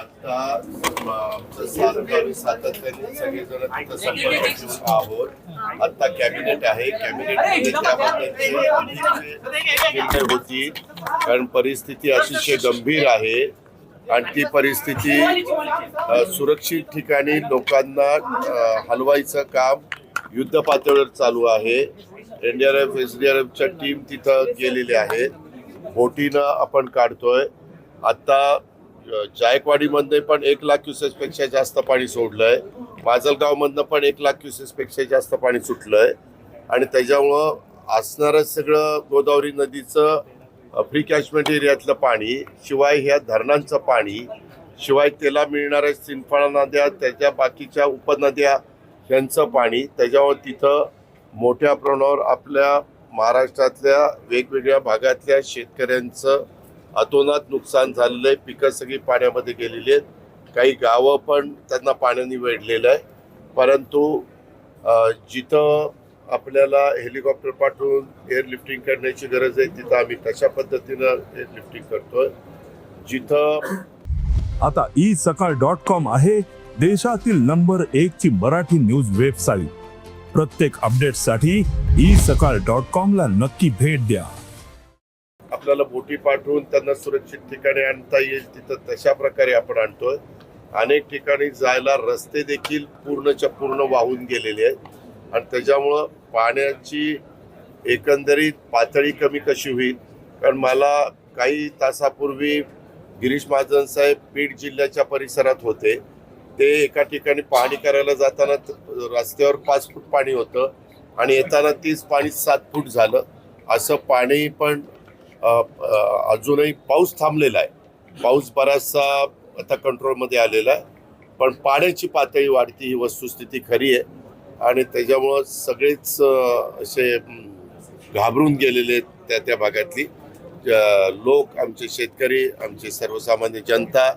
आता आमचं सात गावी सातत्याने सगळेजण तिथं संपर्क ठेवून आहोत. आता कॅबिनेट आहे कॅबिनेट त्याबाबतचे अधिकचे निर्णय होतील. कारण परिस्थिती अतिशय गंभीर आहे आणि ती परिस्थिती सुरक्षित ठिकाणी लोकांना हलवायचं काम युद्ध पातळीवर चालू आहे. एनडीआरएफ एसडीआरएफच्या टीम तिथं गेलेले आहेत. बोटीनं आपण काढतोय. आता जायकवाडीमधनं जायकवाडीमध्ये पण एक लाख क्युसेसपेक्षा जास्त पाणी सोडलं आहे माजलगावमधनं पण एक लाख क्युसेसपेक्षा जास्त पाणी सुटलं आहे आणि त्याच्यामुळं असणारं सगळं गोदावरी नदीचं फ्री कॅचमेंट एरियातलं पाणी शिवाय ह्या धरणांचं पाणी शिवाय त्याला मिळणाऱ्या सिंफळा नद्या त्याच्या बाकीच्या उपनद्या यांचं पाणी त्याच्यावर तिथं मोठ्या प्रमाणावर आपल्या महाराष्ट्रातल्या वेगवेगळ्या भागातल्या शेतकऱ्यांचं अतोनात नुकसान झालेलं आहे पिकं सगळी पाण्यामध्ये गेलेली आहेत. काही गावं पण त्यांना पाण्याने वेढलेलं आहे. परंतु जिथं आपल्याला हेलिकॉप्टर पाठवून एअरलिफ्टिंग करण्याची गरज आहे तिथं आम्ही तशा पद्धतीनं एअरलिफ्टिंग करतोय? जिथं आता ई सकाळ डॉट कॉम आहे देशातील नंबर एक ची मराठी न्यूज वेबसाईट प्रत्येक अपडेटसाठी ई सकाळ डॉट कॉम ला नक्की भेट द्या. आपल्याला बोटी पाठवून त्यांना सुरक्षित ठिकाणी आणता येईल तिथं तशा प्रकारे आपण आणतोय. अनेक ठिकाणी जायला रस्ते देखील पूर्णच्या पूर्ण वाहून गेलेले आहेत. आणि त्याच्यामुळं पाण्याची एकंदरीत पातळी कमी कशी होईल? कारण मला काही तासापूर्वी गिरीश महाजन साहेब बीड जिल्ह्याच्या परिसरात होते. ते एका ठिकाणी पाहणी करायला जाताना रस्त्यावर पाच फूट पाणी होतं. आणि येताना तीच पाणी सात फूट झालं. असं पाणी पण अजूनही पाऊस थांबलेला आहे. पाऊस बराचसा आता कंट्रोलमध्ये आलेला आहे. पण पाण्याची पातळी वाढती ही वस्तुस्थिती खरी आहे. आणि त्याच्यामुळं सगळेच असे घाबरून गेलेले आहेत त्या त्या भागातली. लोक आमचे शेतकरी आमचे सर्वसामान्य जनता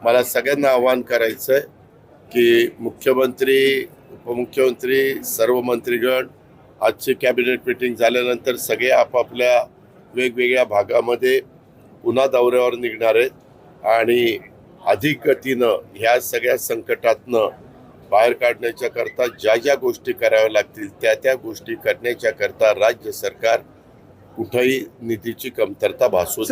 मला सगळ्यांना आवाहन करायचं आहे की मुख्यमंत्री उपमुख्यमंत्री सर्व मंत्रीगण आजची कॅबिनेट मिटिंग झाल्यानंतर सगळे आपापल्या वेगवेगळ्या भागामध्ये पुन्हा दौऱ्यावर निघणार आहेत. आणि अधिक गतीनं ह्या सगळ्या संकटातनं बाहेर काढण्याच्या करता ज्या ज्या गोष्टी कराव्या लागतील त्या त्या गोष्टी करण्याच्या करता राज्य सरकार कुठंही निधीची कमतरता भासू